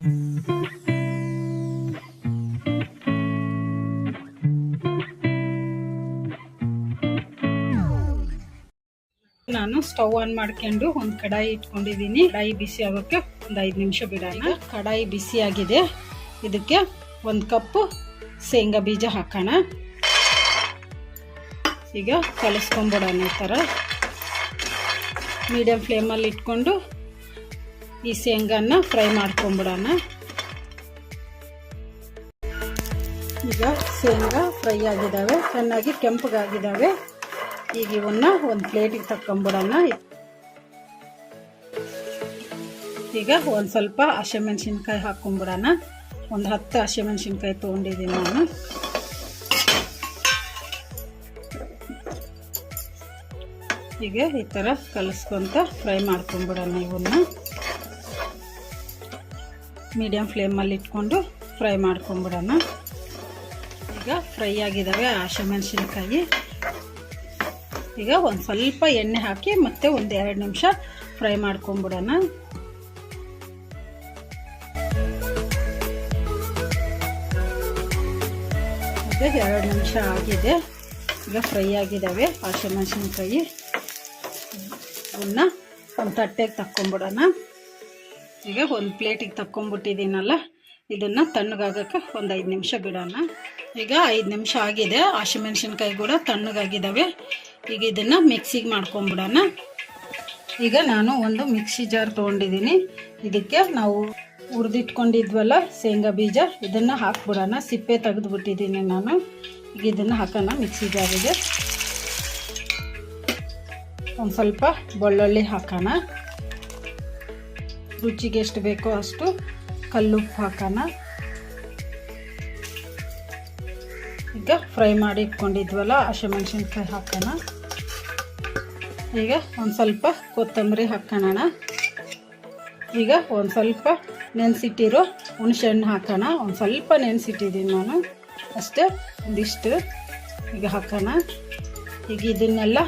ನಾನು stove on ಮಾಡ್ಕೊಂಡು ಒಂದು ಕಡಾಯಿ ಇಟ್ಕೊಂಡಿದ್ದೀನಿ. ಕಡಾಯಿ ಬಿಸಿ ಆಗೋಕ್ಕೆ ಒಂದು ಐದು ನಿಮಿಷ ಬಿಡೋಣ. ಕಡಾಯಿ ಬಿಸಿ ಆಗಿದೆ. ಇದಕ್ಕೆ ಒಂದು ಕಪ್ಪು ಶೇಂಗಾ ಬೀಜ ಹಾಕೋಣ. ಈಗ ಕಲಿಸ್ಕೊಂಬಿಡೋಣ ಈ ಥರ ಮೀಡಿಯಮ್ ಫ್ಲೇಮಲ್ಲಿ ಇಟ್ಕೊಂಡು ಈ ಶೇಂಗಾನ ಫ್ರೈ ಮಾಡ್ಕೊಂಬಿಡೋಣ. ಈಗ ಶೇಂಗಾ ಫ್ರೈ ಆಗಿದ್ದಾವೆ, ಚೆನ್ನಾಗಿ ಕೆಂಪಗಾಗಿದ್ದಾವೆ. ಈಗ ಇವನ್ನ ಒಂದು ಪ್ಲೇಟಿಗೆ ತಕ್ಕೊಂಬಿಡೋಣ. ಈಗ ಒಂದು ಸ್ವಲ್ಪ ಹಸಿಮೆಣ್ಸಿನ್ಕಾಯಿ ಹಾಕ್ಕೊಂಬಿಡೋಣ ಒಂದು ಹತ್ತು ಹಸಿಮೆಣ್ಸಿನ್ಕಾಯಿ ತೊಗೊಂಡಿದ್ದೀನಿ ನಾನು. ಈಗ ಈ ಥರ ಕಲಿಸ್ಕೊಂತ ಫ್ರೈ ಮಾಡ್ಕೊಂಬಿಡೋಣ ಇವನ್ನ. ಮೀಡಿಯಮ್ ಫ್ಲೇಮಲ್ಲಿ ಇಟ್ಕೊಂಡು ಫ್ರೈ ಮಾಡ್ಕೊಂಬಿಡೋಣ. ಈಗ ಫ್ರೈ ಆಗಿದ್ದಾವೆ ಹಸಿಮೆಣ್ಸಿನ್ಕಾಯಿ ಈಗ ಒಂದು ಸ್ವಲ್ಪ ಎಣ್ಣೆ ಹಾಕಿ ಮತ್ತೆ ಒಂದು ಎರಡು ನಿಮಿಷ ಫ್ರೈ ಮಾಡ್ಕೊಂಬಿಡೋಣ. ಈಗ ಎರಡು ನಿಮಿಷ ಆಗಿದೆ. ಈಗ ಫ್ರೈ ಆಗಿದ್ದಾವೆ ಹಸಿಮೆಣಸಿನ್ಕಾಯಿ ಇವನ್ನ ಒಂದು ತಟ್ಟೆಗೆ ತಕ್ಕೊಂಬಿಡೋಣ. ಈಗ ಒಂದು ಪ್ಲೇಟಿಗೆ ತಕ್ಕೊಂಬಿಟ್ಟಿದ್ದೀನಲ್ಲ, ಇದನ್ನು ತಣ್ಣಗಾಗಕ್ಕೆ ಒಂದು ಐದು ನಿಮಿಷ ಬಿಡೋಣ. ಈಗ ಐದು ನಿಮಿಷ ಆಗಿದೆ ಹಸಿಮೆಣ್ಸಿನ್ಕಾಯಿ ಕೂಡ ತಣ್ಣಗಾಗಿದ್ದಾವೆ ಈಗ ಇದನ್ನು ಮಿಕ್ಸಿಗೆ ಮಾಡ್ಕೊಂಬಿಡೋಣ. ಈಗ ನಾನು ಒಂದು ಮಿಕ್ಸಿ ಜಾರ್ ತೊಗೊಂಡಿದ್ದೀನಿ. ಇದಕ್ಕೆ ನಾವು ಹುರಿದಿಟ್ಕೊಂಡಿದ್ವಲ್ಲ ಶೇಂಗಾ ಬೀಜ, ಇದನ್ನು ಹಾಕ್ಬಿಡೋಣ. ಸಿಪ್ಪೆ ತೆಗೆದುಬಿಟ್ಟಿದ್ದೀನಿ ನಾನು. ಈಗ ಇದನ್ನು ಹಾಕೋಣ ಮಿಕ್ಸಿ ಜಾರಿಗೆ ಒಂದು ಸ್ವಲ್ಪ ಬೆಳ್ಳುಳ್ಳಿ ಹಾಕೋಣ. ರುಚಿಗೆ ಎಷ್ಟು ಬೇಕೋ ಅಷ್ಟು ಕಲ್ಲುಪ್ಪು ಹಾಕೋಣ. ಈಗ ಫ್ರೈ ಮಾಡಿ ಇಟ್ಕೊಂಡಿದ್ವಲ್ಲ ಹಸಿಮೆಣ್ಸಿನ್ಕಾಯಿ ಹಾಕೋಣ. ಈಗ ಒಂದು ಸ್ವಲ್ಪ ಕೊತ್ತಂಬರಿ ಹಾಕೋಣ. ಈಗ ಒಂದು ಸ್ವಲ್ಪ ನೆನೆಸಿಟ್ಟಿರೋ ಹುಣಸೆಹಣ್ಣು ಹಾಕೋಣ. ಒಂದು ಸ್ವಲ್ಪ ನೆನೆಸಿಟ್ಟಿದ್ದೀನಿ ನಾನು. ಅಷ್ಟೇ ಒಂದಿಷ್ಟು ಈಗ ಹಾಕೋಣ. ಈಗ ಇದನ್ನೆಲ್ಲ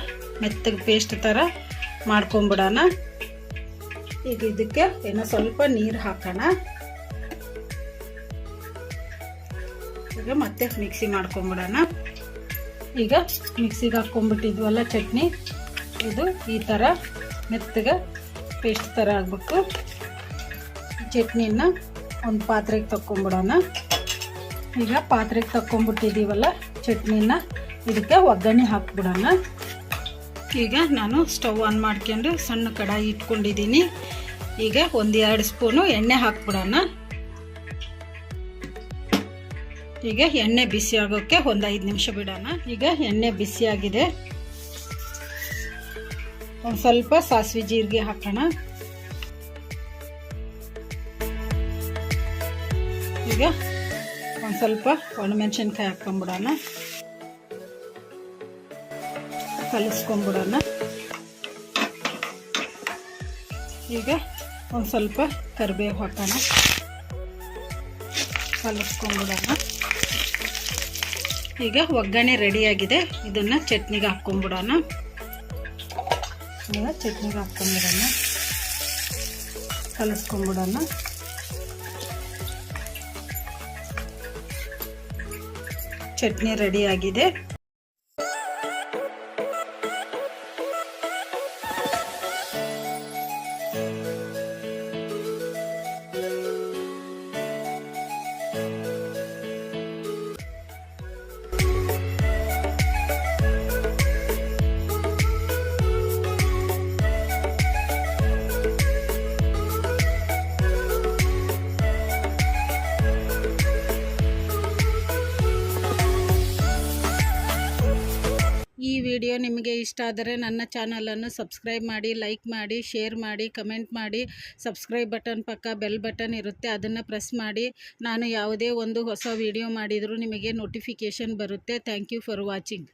ಮೆತ್ತಗೆ ಪೇಸ್ಟ್ ಥರ ಮಾಡ್ಕೊಂಬಿಡೋಣ. ಈಗ ಇದಕ್ಕೆ ಏನೋ ಸ್ವಲ್ಪ ನೀರು ಹಾಕೋಣ. ಈಗ ಮತ್ತೆ ಮಿಕ್ಸಿ ಮಾಡ್ಕೊಂಬಿಡೋಣ. ಈಗ ಮಿಕ್ಸಿಗೆ ಹಾಕ್ಕೊಂಬಿಟ್ಟಿದ್ವಲ್ಲ ಚಟ್ನಿ. ಇದು ಈ ಥರ ಮೆತ್ತಗೆ ಪೇಸ್ಟ್ ಥರ ಆಗ್ಬಿಟ್ಟು ಚಟ್ನಿನ ಒಂದು ಪಾತ್ರೆಗೆ ತಕ್ಕೊಂಬಿಡೋಣ. ಈಗ ಪಾತ್ರೆಗೆ ತಕ್ಕೊಂಬಿಟ್ಟಿದ್ದೀವಲ್ಲ ಚಟ್ನಿನ, ಇದಕ್ಕೆ ಒಗ್ಗರಣೆ ಹಾಕ್ಬಿಡೋಣ. ಈಗ ನಾನು ಸ್ಟವ್ ಆನ್ ಮಾಡ್ಕೊಂಡು ಸಣ್ಣ ಕಡಾಯಿ ಇಟ್ಕೊಂಡಿದ್ದೀನಿ. ಈಗ ಒಂದು ಎರಡು ಸ್ಪೂನು ಎಣ್ಣೆ ಹಾಕ್ಬಿಡೋಣ. ಈಗ ಎಣ್ಣೆ ಬಿಸಿ ಆಗೋಕ್ಕೆ ಒಂದು ಐದು ನಿಮಿಷ ಬಿಡೋಣ. ಈಗ ಎಣ್ಣೆ ಬಿಸಿ ಆಗಿದೆ. ಒಂದು ಸ್ವಲ್ಪ ಸಾಸಿವೆ ಜೀರಿಗೆ ಹಾಕೋಣ. ಈಗ ಒಂದು ಸ್ವಲ್ಪ ಒಣಮೆಣಸಿನ್ಕಾಯಿ ಹಾಕ್ಕೊಂಬಿಡೋಣ ಕಲಿಸ್ಕೊಂಬಿಡೋಣ ಈಗ ಒಂದು ಸ್ವಲ್ಪ ಕರಿಬೇವು ಹಾಕೋಣ. ಕಲಿಸ್ಕೊಂಬಿಡೋಣ ಈಗ ಒಗ್ಗರಣೆ ರೆಡಿಯಾಗಿದೆ ಇದನ್ನು ಚಟ್ನಿಗೆ ಹಾಕ್ಕೊಂಬಿಡೋಣ ಈಗ ಚಟ್ನಿಗೆ ಹಾಕ್ಕೊಂಬಿಡೋಣ ಕಲಿಸ್ಕೊಂಬಿಡೋಣ ಚಟ್ನಿ ರೆಡಿಯಾಗಿದೆ ಈ ವಿಡಿಯೋ ನಿಮಗೆ ಇಷ್ಟ ಆದರೆ ನನ್ನ ಚಾನಲನ್ನು ಸಬ್ಸ್ಕ್ರೈಬ್ ಮಾಡಿ, ಲೈಕ್ ಮಾಡಿ, ಶೇರ್ ಮಾಡಿ, ಕಮೆಂಟ್ ಮಾಡಿ. ಸಬ್ಸ್ಕ್ರೈಬ್ ಬಟನ್ ಪಕ್ಕ ಬೆಲ್ ಬಟನ್ ಇರುತ್ತೆ, ಅದನ್ನು ಪ್ರೆಸ್ ಮಾಡಿ. ನಾನು ಯಾವುದೇ ಒಂದು ಹೊಸ ವಿಡಿಯೋ ಮಾಡಿದರೂ ನಿಮಗೆ ನೋಟಿಫಿಕೇಷನ್ ಬರುತ್ತೆ. Thank you for watching.